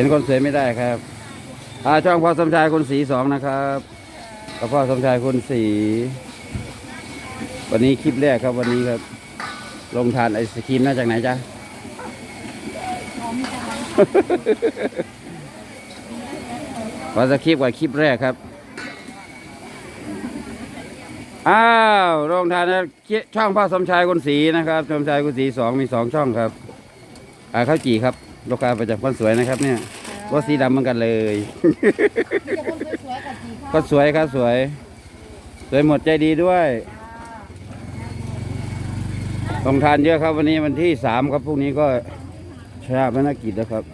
ห็นคนสวยไม่ได้ครับอาช่องพ่อสมชายคุณสีสองนะครับกับพ่อสมชายคุณสีวันนี้คลิปแรกครับวันนี้ครับ ลงทานไอศครีมมาจากไหนจ๊ะขอสคริปต์ไว้คลิปแรกครับ อ้าวโรงทานนะช่องพ่อสมชายคุณศรีนะครับ สมชายคุณศรีสองมีสองช่องครับ อ่าข้าวจี่ครับ ลูกค้าประจำคนสวยนะครับเนี่ยรถสีดำเหมือนกันเลยก็สวยครับสวย สวยหมดใจดีด้วยโรงทานเยอะครับวันนี้วันที่สามครับพรุ่งนี้ก็ชาพนักกิจแล้วครับ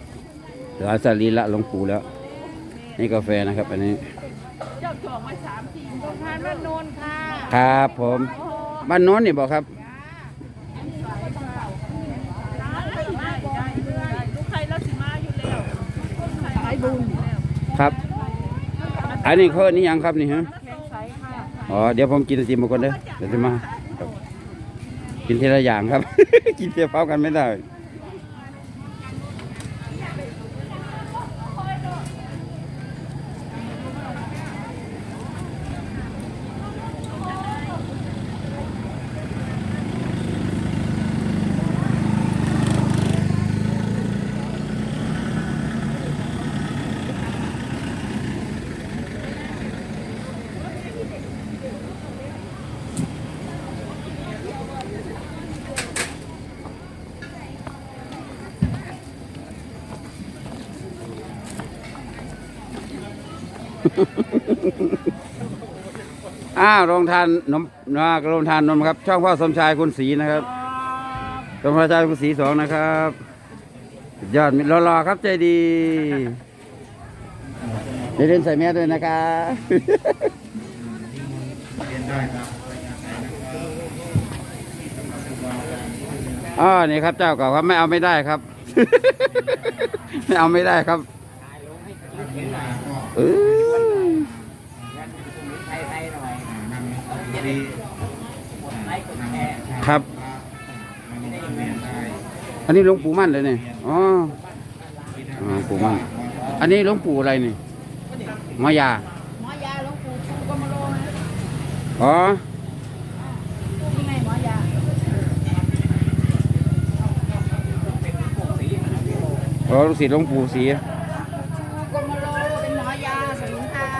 เหลือสรีละหลวงปู่แล้ว นี่กาแฟนะครับ อันนี้ เจ้าจองมาสามสี่โรงทานบ้านโนนค่ะ ครับผม บ้านโน้นนี่บอกครับ ได้ได้ได้ได้ลูกใครแล้วสิมาอยู่แล้วสาย บุญครับ อันนี้เขาอันนี้ยังครับนี่ฮะอ๋อเดี๋ยวผมกินสิมาก่อนเด้อเดี๋ยวจะมากินทีละอย่างครับ กินเทียเฝ้ากันไม่ได้ อ้าวโรงทานนมนะโรงทานนมครับ ช่องพ่อสมชายคุณศรีนะครับสมชายคุณศรีสองนะครับสุดยอดมีรอๆครับใจดีเดี๋ยวเล่นใส่แมสด้วยนะครับอ๋อนี่ครับเจ้าเก่าครับไม่เอาไม่ได้ครับ ไม่เอาไม่ได้ครับเออ ครับ อันนี้หลวงปู่มั่นเลยเนี่ยอ๋ออ๋อหลวงปู่มั่น อันนี้หลวงปู่อะไรนี่มายาหมอยาหลวงปู่ชูกมโลนะอ๋อนี่ไงหมอยาอ๋อลูกศิษย์หลวงปู่ศรี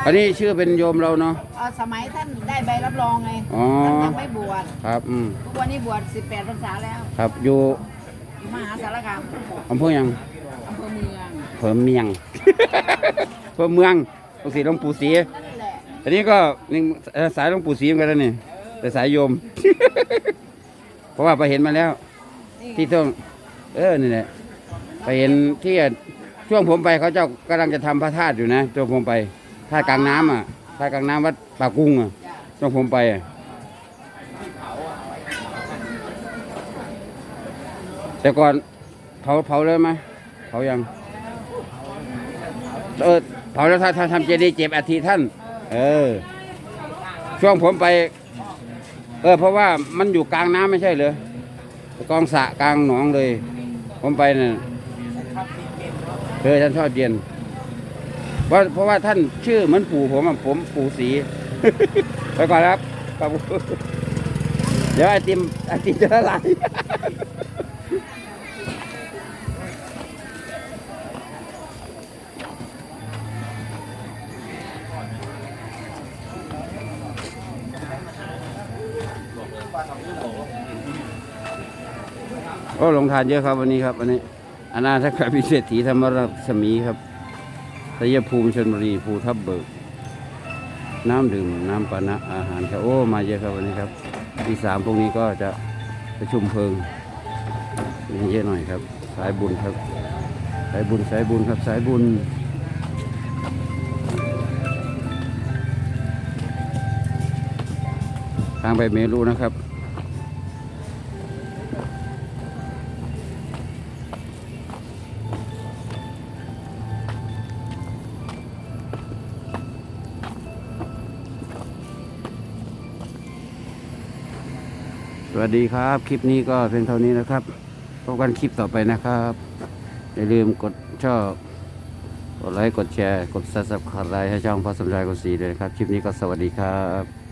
อันนี้ชื่อเป็นโยมเราเนาะ เอ่อสมัยท่านได้ใบรับรองไงอ๋อ ท่านยังไม่บวชครับอืมทุกวันนี้บวช 18พรรษาแล้วครับอยู่อยู่มหาสารคามอำเภอหยังอำเภอเมืองอำเภอเมียง อำเภอเมืองลูกศิษย์หลวงปู่ศรีนั่นแหละอันนี้ก็นี่เอ่อสายหลวงปู่ศรีเหมือนกันนะนี่แต่สายโยม เพราะว่าไปเห็นมาแล้ว นี่ที่ต้องเออนี่แหละไปเห็นที่ช่วงผมไปเขาเจ้ากำลังจะทำพระธาตุอยู่นะช่วงผมไป ธากลางน้ำอะธากลางน้ำวัดป่ากุ้งอะช่วงผมไปอะแต่ก่อนเผาเผาเลยไหมเผายังเออเผาแล้วถ้าถ้าทำเจดีย์เจ็บอาทิท่าน เออ ช่วงผมไป เออ เพราะว่ามันอยู่กลางน้ำไม่ใช่เหรอกองสระกลางหนองเลย ผมไปน่ะเออท่านชอบเย็น เพราะเพราะว่าท่านชื่อเหมือนปู่ผมอะผมปู่ศรีไปก่อนครับครับเดี๋ยวไอติมไอติมจะละลายโอ้ลงทานเยอะครับวันนี้ครับวันนี้อนาถกพิเศษถีธรรมรัศมีครับ สยภูมิชนบุรีภูทับเบิก น้ำดื่ม น้ำปานะอาหารครับโอ้ มาเยอะครับวันนี้ครับที่สามพวกนี้ก็จะประชุมเพลิงมีเยอะหน่อยครับ สายบุญครับ สายบุญสายบุญครับสายบุญทางไปเมรุนะครับ สวัสดีครับ คลิปนี้ก็เพียงเท่านี้นะครับพบกันคลิปต่อไปนะครับ อย่าลืมกดชอบ กดไลค์ กดแชร์ กดซับสไครต์ให้ช่องพ่อสมชายกดสีด้วยครับ คลิปนี้ก็สวัสดีครับ